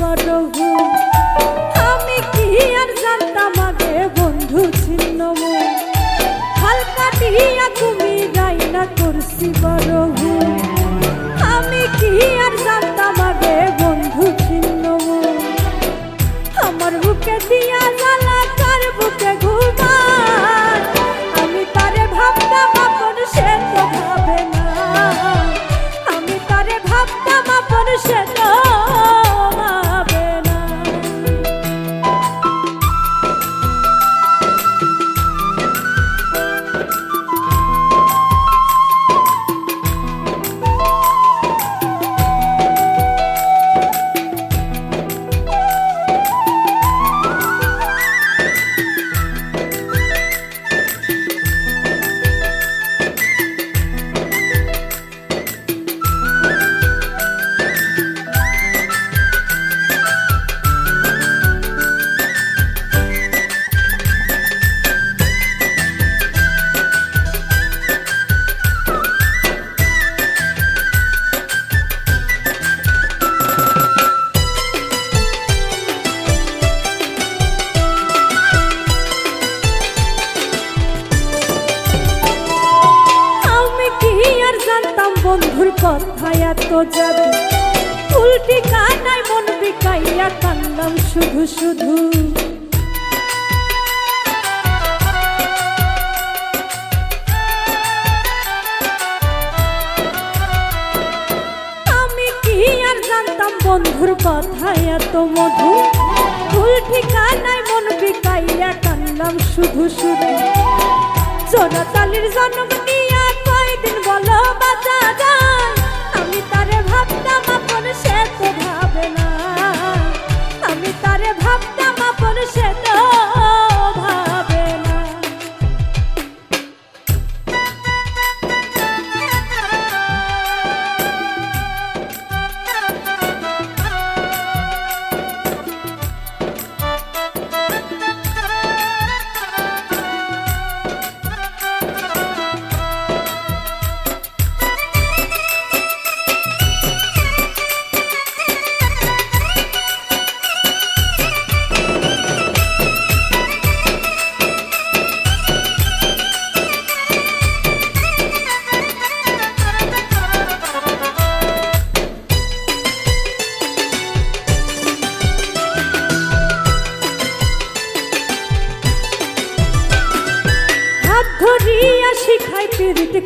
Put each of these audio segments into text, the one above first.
বড় আমি কি আর জানতাম আগে বন্ধু ছিল খাল কাটিয়া তুমি রাইনা করছি বড় আমি কি আর জানতাম আগে বন্ধু ছিল আমার বুকে দিয়া জ্বালা কার বুকে ঘুমায়। আমি তারে ভাবতাম আপন সে তো ভাবে না। আমি তারে ভাবতাম আপন সে বন্ধুর কথা এত যাবে উল্টি কানায় মন বিকাইয়া কান্দাম শুধু শুধু। আমি কি আর জানতাম বন্ধুর কথা এত মধু? ভুল ঠিকানায় মন বিকাইয়া কান্দাম শুধু শুধু। চোরাতালির জন্ম নিয়া কয়দিন বলো বাঁচা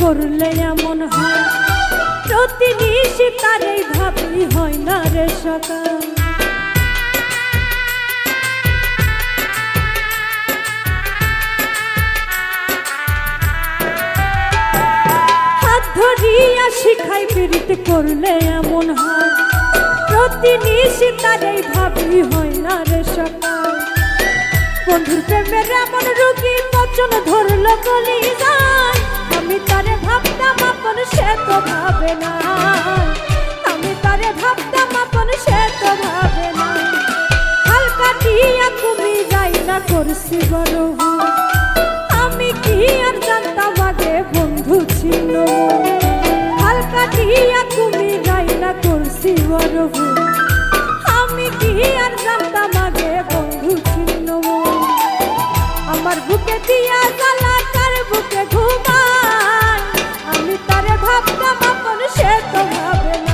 করলে এমন হয়? প্রতি নিশি তারেই ভাবি হয় না রে সকাল। শিখাই পীড়িত করলে এমন হয়? প্রতি নিশি তারেই ভাবি হয় না রে সকাল। বন্ধুর প্রেমের এমন রুগী পচন ধরলো যায় আমি তারে ভাবতাম আপন সে তো ভাবে না। আমি তারে ভাবতাম আপন সে তো ভাবে না। হালকা দিয়া তুমি যাই না করছি বড় ভাবনা মাপন সে তো ভাবে না।